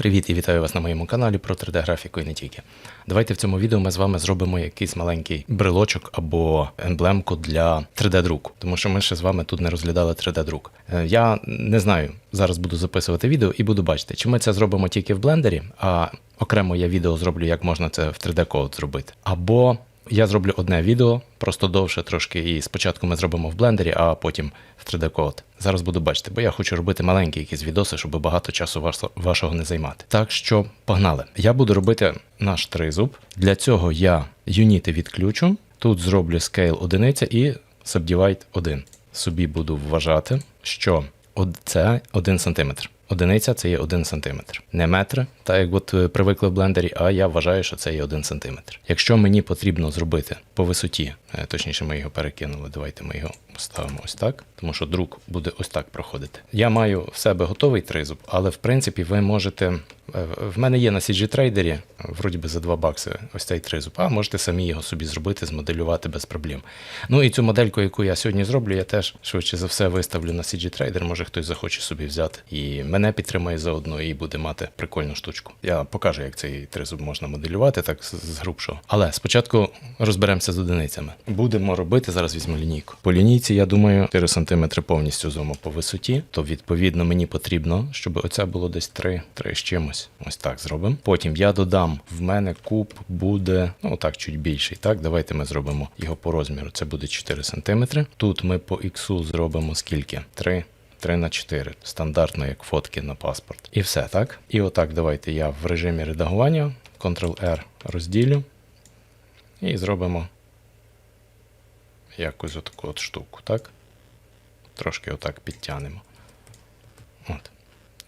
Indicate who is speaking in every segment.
Speaker 1: Привіт і вітаю вас на моєму каналі про 3D-графіку і не тільки. Давайте в цьому відео ми з вами зробимо якийсь маленький брелочок або емблемку для 3D-друку, тому що ми ще з вами тут не розглядали 3D-друк. Е, Я не знаю, зараз буду записувати відео і буду бачити, чи ми це зробимо тільки в блендері, а окремо я відео зроблю, як можна це в 3D-код зробити. Або я зроблю одне відео, просто довше трошки, і спочатку ми зробимо в блендері, а потім в 3D-код. Зараз буду бачити, бо я хочу робити маленькі якісь відоси, щоб багато часу вашого не займати. Так що погнали. Я буду робити наш тризуб. Для цього я юніти відключу. Тут зроблю scale одиниця і subdivide 1. Собі буду вважати, що це 1 см. Одиниця це є 1 см. Не метр, так як от е, привикли в блендері, а я вважаю, що це є 1 см. Якщо мені потрібно зробити по висоті, е, точніше, ми його перекинули, давайте ми його поставимо ось так, тому що друк буде ось так проходити. Я маю в себе готовий тризуб, але в принципі ви можете. е, В мене є на CG трейдері, вроді би за 2 бакси, ось цей тризуб, а можете самі його собі зробити, змоделювати без проблем. Ну і цю модельку, яку я сьогодні зроблю, я теж швидше за все виставлю на CG трейдер, може хтось захоче собі взяти. І мене підтримає заодно і буде мати прикольну штучку. Я покажу, як цей тризуб можна моделювати, так з грубшого. Але спочатку розберемося з одиницями. Будемо робити, зараз візьму лінійку. По лінійці, я думаю, 4 см повністю зому по висоті, то відповідно мені потрібно, щоб оце було десь 3, 3 з чимось. Ось так зробимо. Потім я додам, в мене куб буде, ну так, чуть більший. Так, давайте ми зробимо його по розміру. Це буде 4 см. Тут ми по іксу зробимо скільки? 3. 3 на 4, стандартно як фотки на паспорт. І все, так? І отак давайте я в режимі редагування Ctrl-R розділю і зробимо якусь отаку от штуку, так? Трошки отак підтягнемо. От.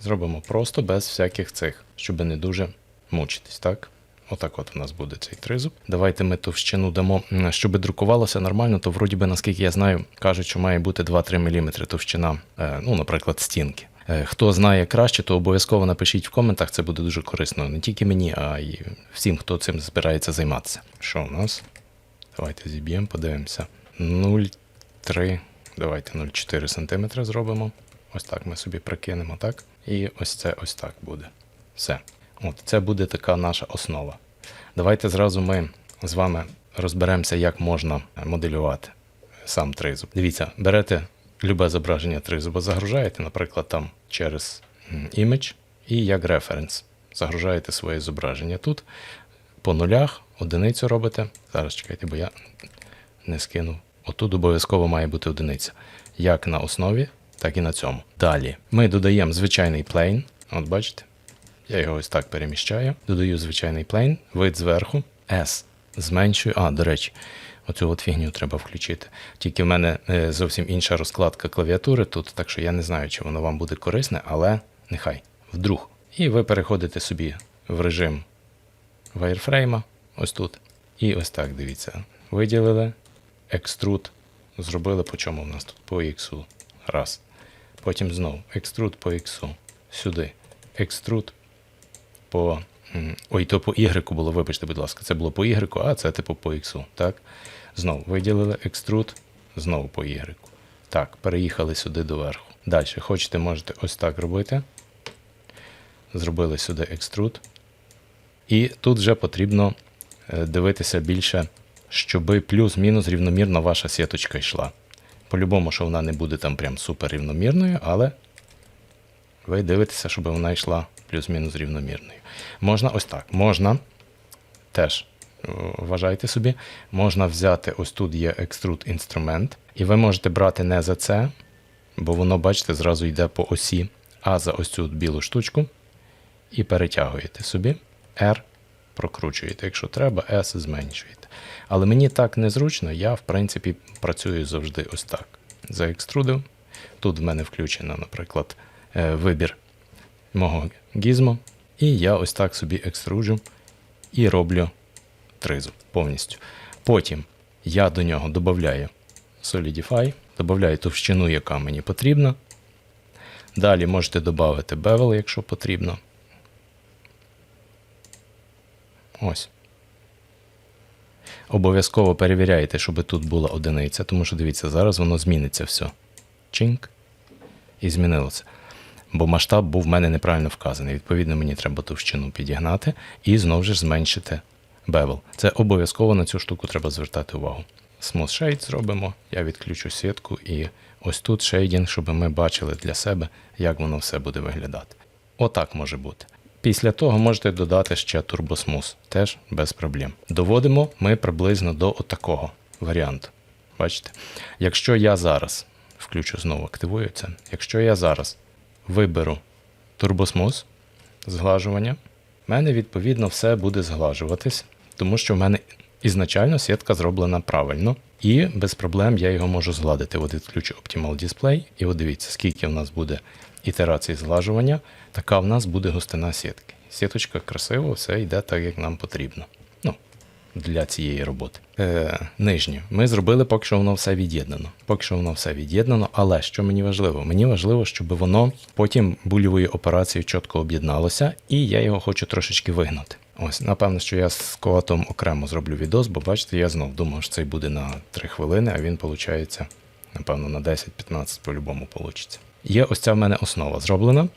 Speaker 1: Зробимо просто без всяких цих, щоб не дуже мучитись, так? Отак от у нас буде цей тризуб. Давайте ми товщину дамо, щоб друкувалося нормально, то вроді би, наскільки я знаю, кажуть, що має бути 2-3 мм товщина, е, ну, наприклад, стінки. Е, Хто знає краще, то обов'язково напишіть в коментах, це буде дуже корисно не тільки мені, а й всім, хто цим збирається займатися. Що у нас? Давайте зіб'ємо, подивимося. 0,3, давайте 0,4 см зробимо. Ось так ми собі прикинемо, так? І ось це ось так буде. Все. От, це буде така наша основа. Давайте зразу ми з вами розберемося, як можна моделювати сам тризуб. Дивіться, берете любе зображення тризуба, загружаєте, наприклад, там через image і як референс. Загружаєте своє зображення тут. По нулях одиницю робите. Зараз чекайте, бо я не скинув. Отут обов'язково має бути одиниця. Як на основі, так і на цьому. Далі ми додаємо звичайний плейн. От бачите, я його ось так переміщаю. Додаю звичайний плейн, вид зверху, S. Зменшую. А, до речі, оцю от фігню треба включити. Тільки в мене е, зовсім інша розкладка клавіатури тут, так що я не знаю, чи воно вам буде корисне, але нехай. Вдруг. І ви переходите собі в режим вайрфрейма, ось тут. І ось так дивіться. Виділили, екструд, зробили по чому в нас тут? По X. Раз. Потім знову екструд по X. Сюди. Екструд по. Ой, то по Y було, вибачте, будь ласка, це було по Y, а це типу по X. Так? Знову виділили екструд, знову по Y. Так, переїхали сюди доверху. Далі, хочете, можете ось так робити. Зробили сюди екструд. І тут вже потрібно е, дивитися більше, щоб плюс-мінус рівномірно ваша сіточка йшла. По-любому, що вона не буде там прям супер рівномірною, але ви дивитеся, щоб вона йшла плюс-мінус рівномірною. Можна ось так. Можна теж е, вважайте собі, можна взяти ось тут є екструд інструмент, і ви можете брати не за це, бо воно, бачите, зразу йде по осі, а за ось цю білу штучку і перетягуєте собі. R прокручуєте. Якщо треба, S зменшуєте. Але мені так незручно, я, в принципі, працюю завжди ось так. Заекструдив. Тут в мене включено, наприклад, е, вибір мого гізмо. І я ось так собі екструджу і роблю тризуб повністю. Потім я до нього додаю Solidify, додаю товщину, яка мені потрібна. Далі можете додати bevel, якщо потрібно. Ось. Обов'язково перевіряйте, щоб тут була одиниця, тому що дивіться, зараз воно зміниться все. Чинк. І змінилося. бо масштаб був в мене неправильно вказаний. Відповідно, мені треба товщину підігнати і знову ж зменшити бевел. Це обов'язково на цю штуку треба звертати увагу. Smooth Shade зробимо, я відключу сітку і ось тут шейдінг, щоб ми бачили для себе, як воно все буде виглядати. Отак може бути. Після того можете додати ще Smooth, теж без проблем. Доводимо ми приблизно до отакого варіанту. Бачите? Якщо я зараз, включу знову, активую. Якщо я зараз виберу Smooth, зглажування, в мене відповідно все буде зглажуватись, тому що в мене ізначально сітка зроблена правильно. І без проблем я його можу згладити. От відключу Optimal Display, і от дивіться, скільки в нас буде ітерацій зглажування, така в нас буде густина сітки. Сіточка красиво, все йде так, як нам потрібно. Ну, для цієї роботи. Е, нижнє. Ми зробили, поки що воно все від'єднано. Поки що воно все від'єднано, але що мені важливо? Мені важливо, щоб воно потім булівою операцією чітко об'єдналося, і я його хочу трошечки вигнати. Ось, напевно, що я з коатом окремо зроблю відос, бо бачите, я знов думав, що цей буде на 3 хвилини, а він виходить, напевно, на 10-15 по-любому вийде. Є ось ця в мене основа зроблена,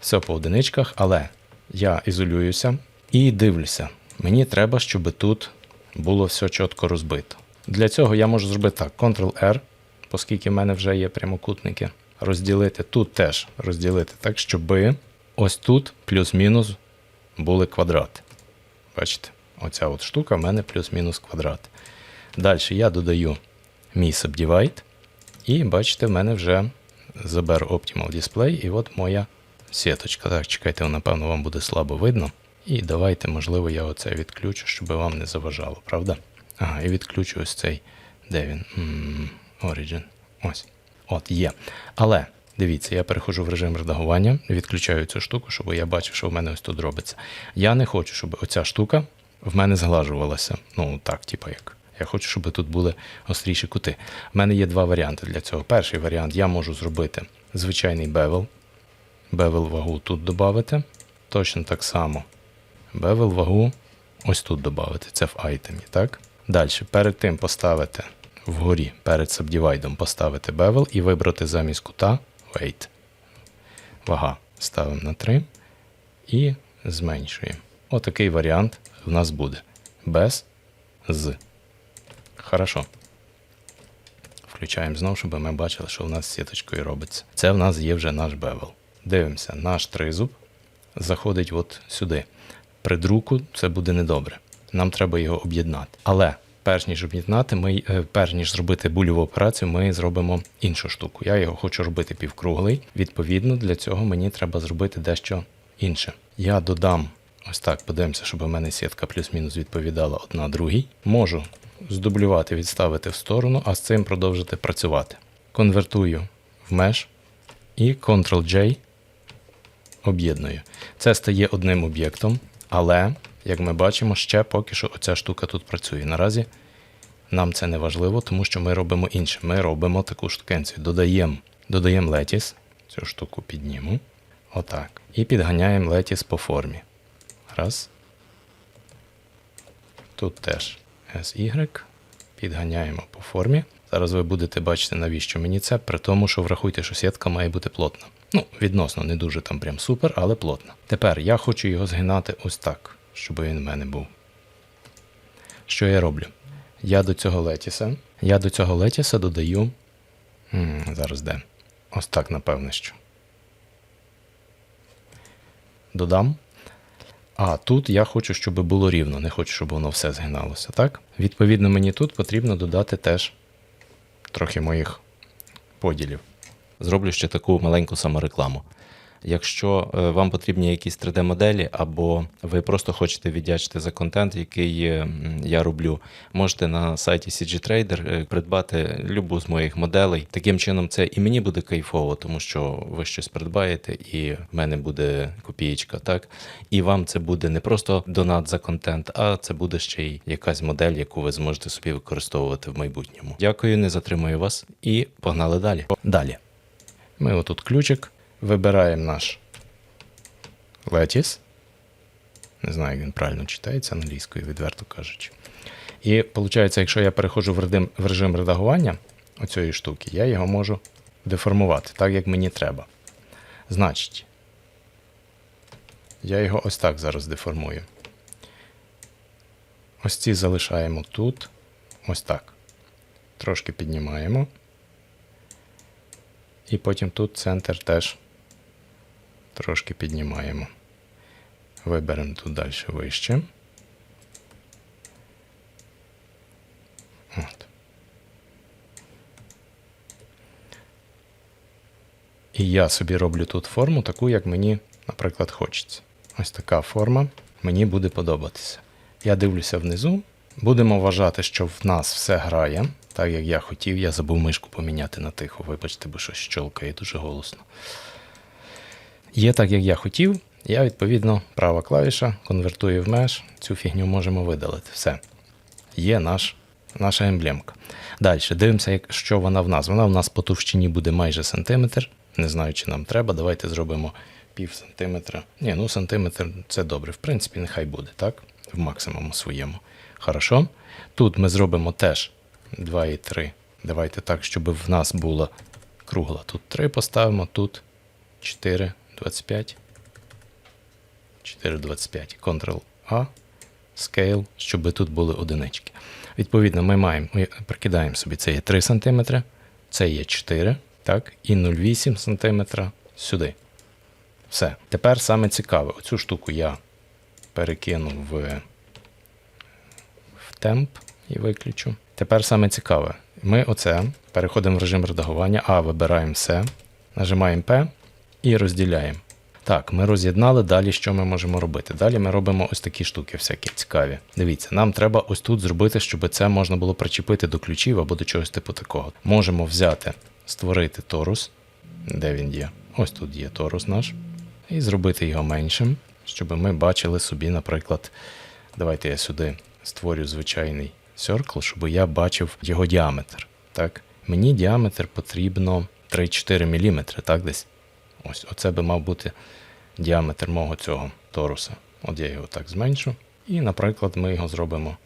Speaker 1: все по одиничках, але я ізолююся і дивлюся. Мені треба, щоб тут було все чітко розбито. Для цього я можу зробити так: Ctrl-R, оскільки в мене вже є прямокутники. Розділити тут теж розділити так, щоб ось тут плюс-мінус були квадрати. Бачите, оця от штука в мене плюс-мінус квадрат. Далі я додаю мій Subdivide, і бачите, в мене вже забер Optimal Display, і от моя сіточка. Так, чекайте, напевно, вам буде слабо видно. І давайте, можливо, я оце відключу, щоб вам не заважало, правда? Ага, і відключу ось цей. Де він? Origin. Ось. От, є. Але дивіться, я переходжу в режим редагування, відключаю цю штуку, щоб я бачив, що в мене ось тут робиться. Я не хочу, щоб оця штука в мене зглажувалася. Ну, так, типу як. Я хочу, щоб тут були остріші кути. У мене є два варіанти для цього. Перший варіант я можу зробити звичайний бевел. Бевел вагу тут додати. Точно так само. Бевел вагу ось тут додати. Це в айтемі, так? Далі, перед тим поставити вгорі, перед сабдівайдом поставити бевел і вибрати замість кута weight. Вага ставимо на 3 і зменшуємо. Отакий варіант в нас буде. Без з. Хорошо. Включаємо знову, щоб ми бачили, що в нас з сіточкою робиться. Це в нас є вже наш бевел. Дивимося, наш тризуб заходить от сюди. При друку це буде недобре. Нам треба його об'єднати. Але перш ніж об'єднати, ми, е, перш ніж зробити бульову операцію, ми зробимо іншу штуку. Я його хочу робити півкруглий. Відповідно, для цього мені треба зробити дещо інше. Я додам ось так, подивимося, щоб у мене сітка плюс-мінус відповідала одна другій. Можу здублювати, відставити в сторону, а з цим продовжити працювати. Конвертую в меж і Ctrl-J об'єдную. Це стає одним об'єктом, але, як ми бачимо, ще поки що оця штука тут працює. Наразі нам це не важливо, тому що ми робимо інше. Ми робимо таку штукенцію. Додаємо додаємо летіс, цю штуку підніму. Отак. І підганяємо летіс по формі. Раз. Тут теж SY. Підганяємо по формі. Зараз ви будете бачити, навіщо мені це, при тому, що врахуйте, що сітка має бути плотна. Ну, відносно, не дуже там прям супер, але плотна. Тепер я хочу його згинати ось так, щоб він в мене був. Що я роблю? Я до цього летіса. Я до цього летіса додаю. М, зараз де? Ось так, напевне, що. Додам. А тут я хочу, щоб було рівно, не хочу, щоб воно все згиналося, так? Відповідно, мені тут потрібно додати теж трохи моїх поділів.
Speaker 2: Зроблю ще таку маленьку саморекламу. Якщо е, вам потрібні якісь 3D-моделі, або ви просто хочете віддячити за контент, який я роблю, можете на сайті CG Trader е, придбати любу з моїх моделей. Таким чином, це і мені буде кайфово, тому що ви щось придбаєте, і в мене буде копієчка, так? І вам це буде не просто донат за контент, а це буде ще й якась модель, яку ви зможете собі використовувати в майбутньому. Дякую, не затримую вас і погнали далі.
Speaker 1: Далі. Ми отут ключик, вибираємо наш летіс. Не знаю, як він правильно читається англійською, відверто кажучи. І виходить, якщо я переходжу в режим, в режим редагування оцієї штуки, я його можу деформувати так, як мені треба. Значить, я його ось так зараз деформую. Ось ці залишаємо тут. Ось так. Трошки піднімаємо. І потім тут центр теж трошки піднімаємо. Виберемо тут далі вище. От. І я собі роблю тут форму, таку, як мені, наприклад, хочеться. Ось така форма мені буде подобатися. Я дивлюся внизу. Будемо вважати, що в нас все грає, так як я хотів. Я забув мишку поміняти на тихо. Вибачте, бо щось щолкає дуже голосно. Є так, як я хотів. Я, відповідно, права клавіша конвертую в меж. Цю фігню можемо видалити. Все. Є наш, наша емблемка. Далі дивимося, як, що вона в нас. Вона в нас по товщині буде майже сантиметр. Не знаю, чи нам треба. Давайте зробимо пів сантиметра. Ні, ну сантиметр це добре. В принципі, нехай буде, так? В максимуму своєму. Хорошо. Тут ми зробимо теж 2,3. Давайте так, щоб в нас було кругла. Тут 3 поставимо, тут 4, 25. 4,25. Ctrl-A. Scale, щоб тут були одинички. Відповідно, ми маємо, ми прикидаємо собі, це є 3 см, це є 4, так, і 0,8 см сюди. Все. Тепер саме цікаве, оцю штуку я перекину в, в темп і виключу. Тепер саме цікаве. Ми оце переходимо в режим редагування, А вибираємо все, нажимаємо П і розділяємо. Так, ми роз'єднали. Далі що ми можемо робити? Далі ми робимо ось такі штуки, всякі цікаві. Дивіться, нам треба ось тут зробити, щоб це можна було причепити до ключів або до чогось типу такого. Можемо взяти, створити торус. Де він є? Ось тут є торус наш. І зробити його меншим, щоб ми бачили собі, наприклад, давайте я сюди створю звичайний circle, щоб я бачив його діаметр. Так? Мені діаметр потрібно 3-4 мм, так десь. Ось, оце би мав бути діаметр мого цього торуса. От я його так зменшу. І, наприклад, ми його зробимо.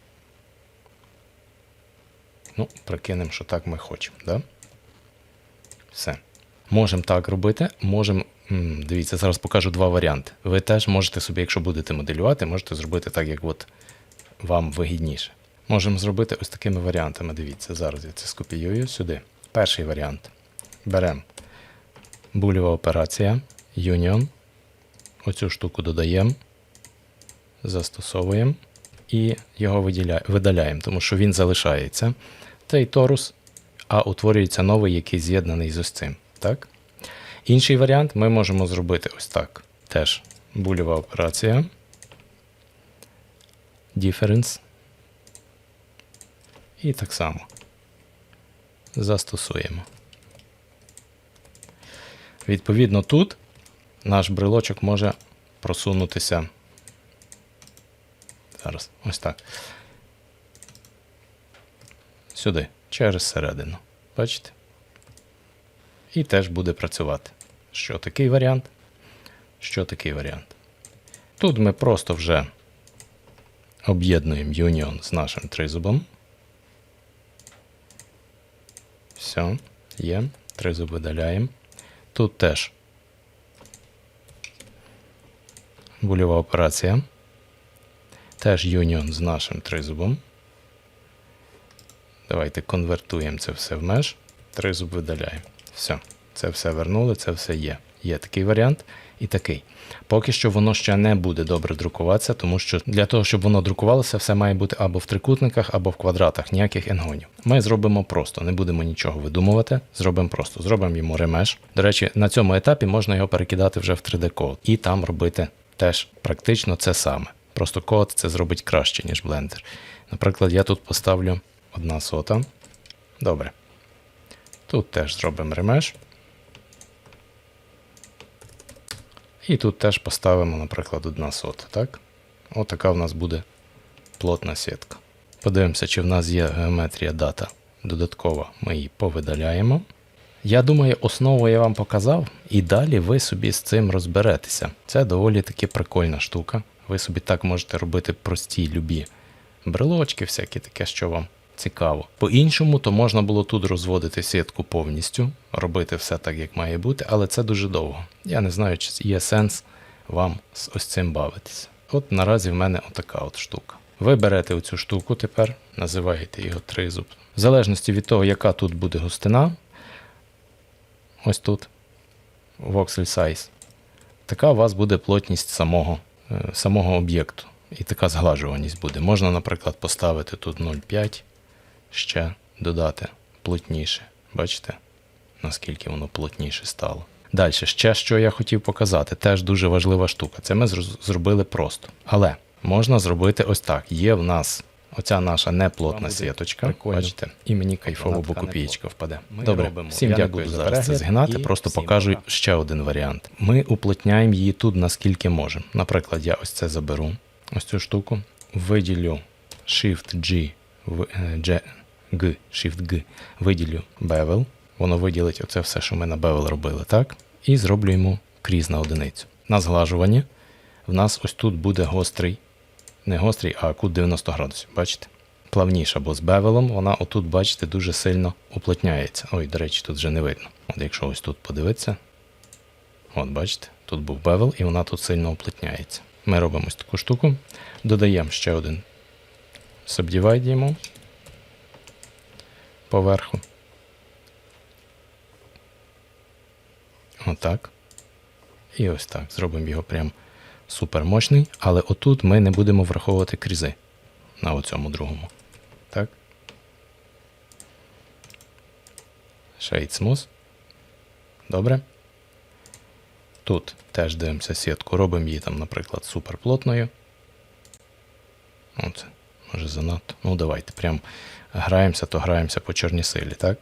Speaker 1: Ну, прикинемо, що так ми хочемо. Да? Все. Можемо так робити. Можемо. Дивіться, зараз покажу два варіанти. Ви теж можете собі, якщо будете моделювати, можете зробити так, як от вам вигідніше. Можемо зробити ось такими варіантами. Дивіться, зараз я це скопіюю сюди. Перший варіант. Беремо Бульова операція, Union. Оцю штуку додаємо, застосовуємо і його видаляємо, тому що він залишається. Цей торус, а утворюється новий, який з'єднаний з ось цим. Так? Інший варіант ми можемо зробити ось так. Теж бульова операція. Difference. І так само застосуємо. Відповідно, тут наш брелочок може просунутися. Зараз, ось так. Сюди, через середину. Бачите? І теж буде працювати. Що такий варіант? Що такий варіант? Тут ми просто вже об'єднуємо Union з нашим тризубом. Все, є. Тризуб видаляємо. Тут теж бульова операція. Теж юніон з нашим тризубом. Давайте конвертуємо це все в меж. Тризуб видаляємо. Все. Це все вернули, це все є. Є такий варіант і такий. Поки що воно ще не буде добре друкуватися, тому що для того, щоб воно друкувалося, все має бути або в трикутниках, або в квадратах, ніяких енгонів. Ми зробимо просто, не будемо нічого видумувати. Зробимо просто, зробимо йому ремеш. До речі, на цьому етапі можна його перекидати вже в 3D-код і там робити теж практично це саме. Просто код це зробить краще, ніж Blender. Наприклад, я тут поставлю одна сота. Добре. Тут теж зробимо ремеш. І тут теж поставимо, наприклад, одна сота, так? Отака в нас буде плотна сітка. Подивимося, чи в нас є геометрія дата додаткова. Ми її повидаляємо. Я думаю, основу я вам показав, і далі ви собі з цим розберетеся. Це доволі таки прикольна штука. Ви собі так можете робити прості, любі брелочки, всякі таке, що вам цікаво. По-іншому, то можна було тут розводити сітку повністю, робити все так, як має бути, але це дуже довго. Я не знаю, чи є сенс вам з ось цим бавитися. От наразі в мене отака от штука. Ви берете оцю штуку тепер, називаєте його тризуб. В залежності від того, яка тут буде густина, ось тут, voxel size, така у вас буде плотність самого, е, самого об'єкту. І така зглажуваність буде. Можна, наприклад, поставити тут 0,5, ще додати плотніше. Бачите, наскільки воно плотніше стало. Далі, ще що я хотів показати, теж дуже важлива штука. Це ми зробили просто. Але можна зробити ось так. Є в нас оця наша неплотна сіточка.
Speaker 2: прикольно.
Speaker 1: Бачите, і мені кайфово, бо копієчка впаде.
Speaker 2: Ми
Speaker 1: Добре,
Speaker 2: робимо.
Speaker 1: всім
Speaker 2: Я
Speaker 1: дякую за
Speaker 2: зараз це згинати, просто покажу
Speaker 1: пока. ще один варіант. Ми уплотняємо її тут наскільки можемо. Наприклад, я ось це заберу, ось цю штуку, виділю Shift G, в- е, G, G, Shift G, виділю bevel. Воно виділить оце все, що ми на bevel робили, так? І зроблю йому кріз на одиницю. На зглажуванні в нас ось тут буде гострий, не гострий, а кут 90 градусів. Бачите? Плавніша, бо з бевелом вона отут, бачите, дуже сильно уплотняється. Ой, до речі, тут вже не видно. От якщо ось тут подивитися, от бачите, тут був бевел, і вона тут сильно уплотняється. Ми робимо ось таку штуку, додаємо ще один subdivide йому поверху. Отак. І ось так. Зробимо його прям супер мощний, але отут ми не будемо враховувати крізи на оцьому другому. Так. Shade Smooth. Добре. Тут теж дивимося сітку, робимо її там, наприклад, супер плотною. Оце, може занадто. Ну, давайте, прям граємося, то граємося по чорній силі, так?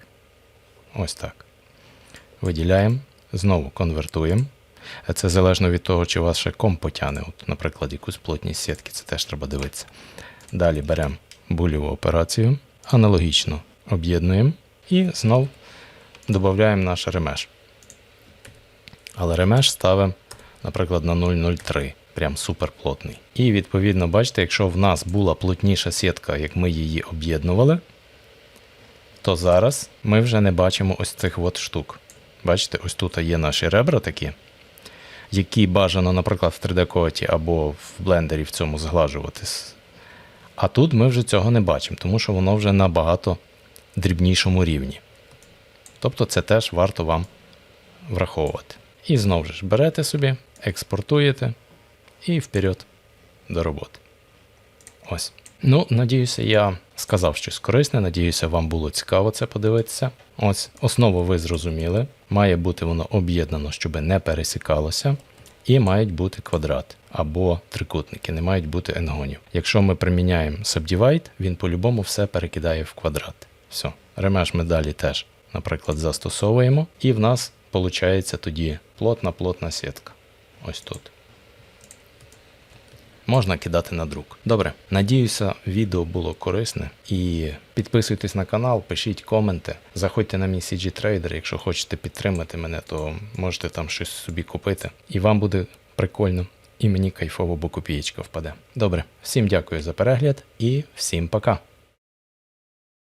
Speaker 1: Ось так. Виділяємо, знову конвертуємо. Це залежно від того, чи вас ще комп потягне. От, наприклад, якусь плотність сітки, це теж треба дивитися. Далі беремо бульову операцію, аналогічно об'єднуємо і знов додаємо наш ремеш. Але ремеш ставимо, наприклад, на 0,03, прям супер плотний. І відповідно, бачите, якщо в нас була плотніша сітка, як ми її об'єднували, то зараз ми вже не бачимо ось цих от штук. Бачите, ось тут є наші ребра такі, які бажано, наприклад, в 3D-коті або в блендері в цьому зглажувати. А тут ми вже цього не бачимо, тому що воно вже на багато дрібнішому рівні. Тобто це теж варто вам враховувати. І знову ж берете собі, експортуєте і вперед до роботи. Ось. Ну, надіюся, я сказав щось корисне. Надіюся, вам було цікаво це подивитися. Ось, основу ви зрозуміли. Має бути воно об'єднано, щоб не пересікалося. І мають бути квадрати або трикутники, не мають бути енгонів. Якщо ми приміняємо Subdivide, він по-любому все перекидає в квадрати. Все. Ремеш ми далі теж, наприклад, застосовуємо, і в нас виходить тоді плотна-плотна сітка. Ось тут. Можна кидати на друк. Добре, надіюся, відео було корисне. І підписуйтесь на канал, пишіть коменти, заходьте на мій CG Trader, якщо хочете підтримати мене, то можете там щось собі купити. І вам буде прикольно, і мені кайфово, бо копієчка впаде. Добре, всім дякую за перегляд і всім пока.